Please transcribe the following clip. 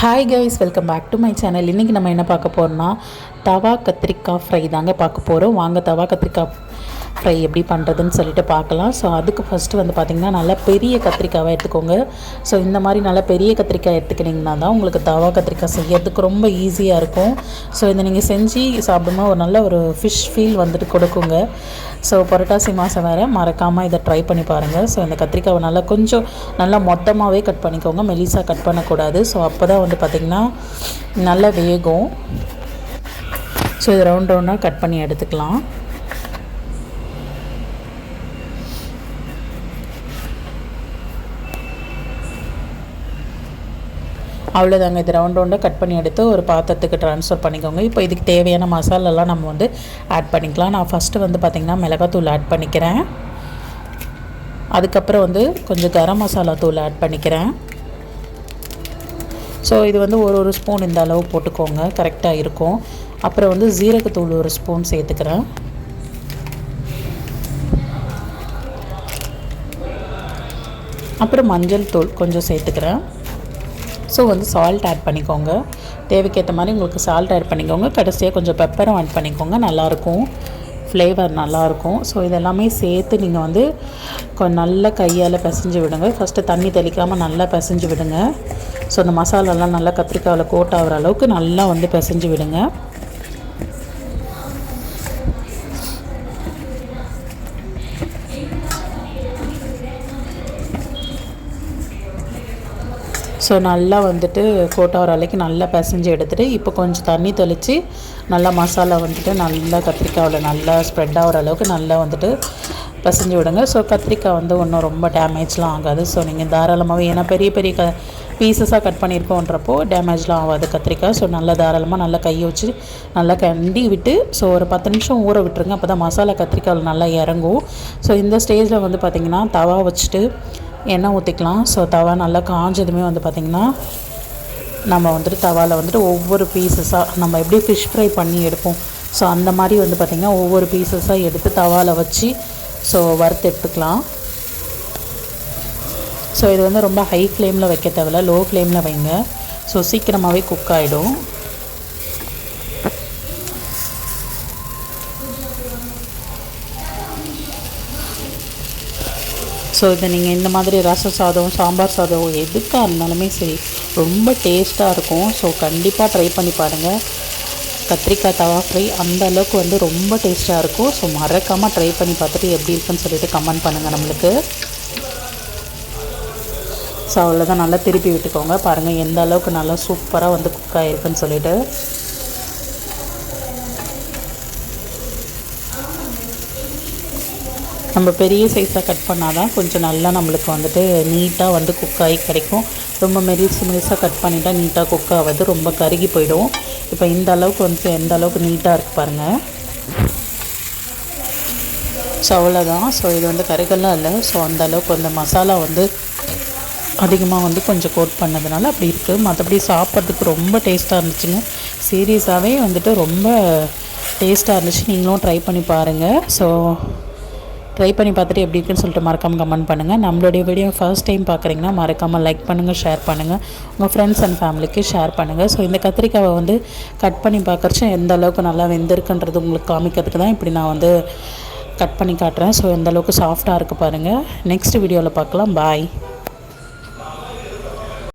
Hi guys welcome back to my channel இன்றைக்கி நம்ம என்ன பார்க்க போகிறோம்னா தவா கத்திரிக்காய் ஃப்ரை தாங்க பார்க்க போகிறோம் வாங்க தவா கத்திரிக்காய் ஃப்ரை எப்படி பண்ணுறதுன்னு சொல்லிட்டு பார்க்கலாம். ஸோ அதுக்கு ஃபஸ்ட்டு வந்து பார்த்திங்கன்னா நல்லா பெரிய கத்திரிக்காவை எடுத்துக்கோங்க. ஸோ இந்த மாதிரி நல்லா பெரிய கத்திரிக்காய் எடுத்துக்கிட்டிங்கன்னா தான் உங்களுக்கு தவா கத்திரிக்காய் செய்யறதுக்கு ரொம்ப ஈஸியாக இருக்கும். ஸோ இதை நீங்கள் செஞ்சு சாப்பிடும்போது ஒரு நல்ல ஒரு ஃபிஷ் ஃபீல் வந்துட்டு கொடுக்குங்க. ஸோ புரட்டாசி மாதம் வேறு மறக்காமல் இதை ட்ரை பண்ணி பாருங்கள் ஸோ இந்த கத்திரிக்காவை நல்லா கொஞ்சம் நல்லா மொத்தமாகவே கட் பண்ணிக்கோங்க. மெலிசாக கட் பண்ணக்கூடாது. ஸோ அப்போ தான் வந்து பார்த்திங்கன்னா நல்லா வேகும். ஸோ இது ரவுண்ட் ரவுண்டாக கட் பண்ணி எடுத்துக்கலாம். அவ்வளோதாங்க இது ரவுண்ட் ரவுண்டாக கட் பண்ணி எடுத்து ஒரு பாத்திரத்துக்கு ட்ரான்ஸ்ஃபர் பண்ணிக்கோங்க. இப்போ இதுக்கு தேவையான மசாலாலாம் நம்ம வந்து ஆட் பண்ணிக்கலாம். நான் ஃபஸ்ட்டு வந்து பார்த்திங்கன்னா மிளகாத்தூள் ஆட் பண்ணிக்கிறேன். அதுக்கப்புறம் வந்து கொஞ்சம் கரம் மசாலா தூள் ஆட் பண்ணிக்கிறேன். ஸோ இது வந்து ஒரு ஒரு ஸ்பூன் இந்த அளவு போட்டுக்கோங்க. கரெக்டாக இருக்கும். அப்புறம் வந்து ஜீரகத்தூள் ஒரு ஸ்பூன் சேர்த்துக்கிறேன். அப்புறம் மஞ்சள் தூள் கொஞ்சம் சேர்த்துக்கிறேன். ஸோ வந்து சால்ட் ஆட் பண்ணிக்கோங்க. தேவைக்கேற்ற மாதிரி உங்களுக்கு சால்ட் ஆட் பண்ணிக்கோங்க. கடைசியாக கொஞ்சம் பெப்பரும் ஆட் பண்ணிக்கோங்க. நல்லாயிருக்கும் ஃப்ளேவர் நல்லாயிருக்கும் ஸோ இதெல்லாமே சேர்த்து நீங்கள் வந்து கொஞ்சம் நல்லா கையால் பிசைஞ்சு விடுங்க. ஃபஸ்ட்டு தண்ணி தெளிக்காமல் நல்லா பிசைஞ்சு விடுங்க. ஸோ இந்த மசாலாலாம் நல்லா கத்திரிக்காயில் கோட் ஆகிற அளவுக்கு நல்லா வந்து பிசைஞ்சு விடுங்க. ஸோ நல்லா வந்துட்டு கோட்டாகிற அலைக்கு நல்லா பிசைஞ்சு எடுத்துகிட்டு இப்போ கொஞ்சம் தண்ணி தெளித்து நல்லா மசாலா வந்துட்டு நல்லா கத்திரிக்காவில் நல்லா ஸ்ப்ரெட் ஆகிற அளவுக்கு நல்லா வந்துட்டு பிசைஞ்சு விடுங்க. ஸோ கத்திரிக்காய் வந்து ஒன்றும் ரொம்ப டேமேஜ்லாம் ஆகாது. ஸோ நீங்கள் தாராளமாகவே ஏன்னா பெரிய பெரிய க பீசஸாக கட் பண்ணியிருக்கோன்றப்போ டேமேஜ்லாம் ஆகாது கத்திரிக்காய். ஸோ நல்லா தாராளமாக நல்லா கையை வச்சு நல்லா கண்டி விட்டு ஸோ ஒரு பத்து நிமிஷம் ஊற விட்டுருங்க. அப்போ தான் மசாலா கத்திரிக்காயில் நல்லா இறங்கும். ஸோ இந்த ஸ்டேஜில் வந்து பார்த்திங்கன்னா தவா வச்சுட்டு எண்ணெய் ஊற்றிக்கலாம் ஸோ தவா நல்லா காஞ்சதுமே வந்து பார்த்திங்கன்னா நம்ம வந்துட்டு தவாவில் வந்துட்டு ஒவ்வொரு பீசஸாக நம்ம எப்படி ஃபிஷ் ஃப்ரை பண்ணி எடுப்போம். ஸோ அந்த மாதிரி வந்து பார்த்திங்கன்னா ஒவ்வொரு பீசஸாக எடுத்து தவாவில் வச்சு ஸோ வறுத்து எடுத்துக்கலாம். ஸோ இது வந்து ரொம்ப ஹை ஃப்ளேமில் வைக்க தேவையில்ல. லோ ஃப்ளேமில் வைங்க. ஸோ சீக்கிரமாகவே குக் ஆகிடும் ஸோ இதை நீங்கள் இந்த மாதிரி ரச சாதம் சாம்பார் சாதம் எதுக்காக இருந்தாலுமே சரி ரொம்ப டேஸ்ட்டாக இருக்கும். ஸோ கண்டிப்பாக ட்ரை பண்ணி பாருங்கள் கத்திரிக்காய் தவா ஃப்ரை அந்த அளவுக்கு வந்து ரொம்ப டேஸ்ட்டாக இருக்கும். ஸோ மறக்காமல் ட்ரை பண்ணி பார்த்துட்டு எப்படி இருக்குன்னு சொல்லிட்டு கமெண்ட் பண்ணுங்கள் நம்மளுக்கு. ஸோ அவ்வளோதான் நல்லா திருப்பி விட்டுக்கோங்க. பாருங்கள் எந்த அளவுக்கு நல்லா சூப்பராக வந்து குக் ஆகிருக்குன்னு சொல்லிட்டு. நம்ம பெரிய சைஸாக கட் பண்ணால் தான் கொஞ்சம் நல்லா நம்மளுக்கு வந்துட்டு நீட்டாக வந்து குக் ஆகி கிடைக்கும். ரொம்ப மெரிசு மெரிசாக கட் பண்ணிட்டால் நீட்டாக குக் ஆகாது. ரொம்ப கருகி போயிடும். இப்போ இந்த அளவுக்கு வந்து எந்த அளவுக்கு நீட்டாக இருக்குது பாருங்கள் ஸோ அவ்வளோதான் ஸோ இது வந்து கருகெல்லாம் இல்லை. ஸோ அந்த அளவுக்கு அந்த மசாலா வந்து அதிகமாக வந்து கொஞ்சம் கோட் பண்ணதுனால அப்படி இருக்குது மற்றபடி சாப்பிட்றதுக்கு ரொம்ப டேஸ்ட்டாக இருந்துச்சுங்க. சீரியஸாகவே வந்துட்டு ரொம்ப டேஸ்ட்டாக இருந்துச்சு. நீங்களும் ட்ரை பண்ணி பாருங்கள் ஸோ ட்ரை பண்ணி பார்த்துட்டு எப்படி இருக்குன்னு சொல்லிட்டு மறக்காமல் கமெண்ட் பண்ணுங்கள் நம்மளுடைய வீடியோ ஃபர்ஸ்ட் டைம் பார்க்குறீங்கன்னா மறக்காமல் லைக் பண்ணுங்கள் ஷேர் பண்ணுங்கள் உங்கள் ஃப்ரெண்ட்ஸ் அண்ட் ஃபேமிலிக்கு ஷேர் பண்ணுங்கள் ஸோ இந்த கத்திரிக்காவை வந்து கட் பண்ணி பார்க்குறச்சு எந்த அளவுக்கு நல்லா வெந்திருக்குன்றது உங்களுக்கு காமிக்கிறதுக்கு தான் இப்படி நான் வந்து கட் பண்ணி காட்டுறேன். ஸோ எந்த அளவுக்கு சாஃப்டாக இருக்குது பாருங்கள் நெக்ஸ்ட் வீடியோவில் பார்க்கலாம். பாய்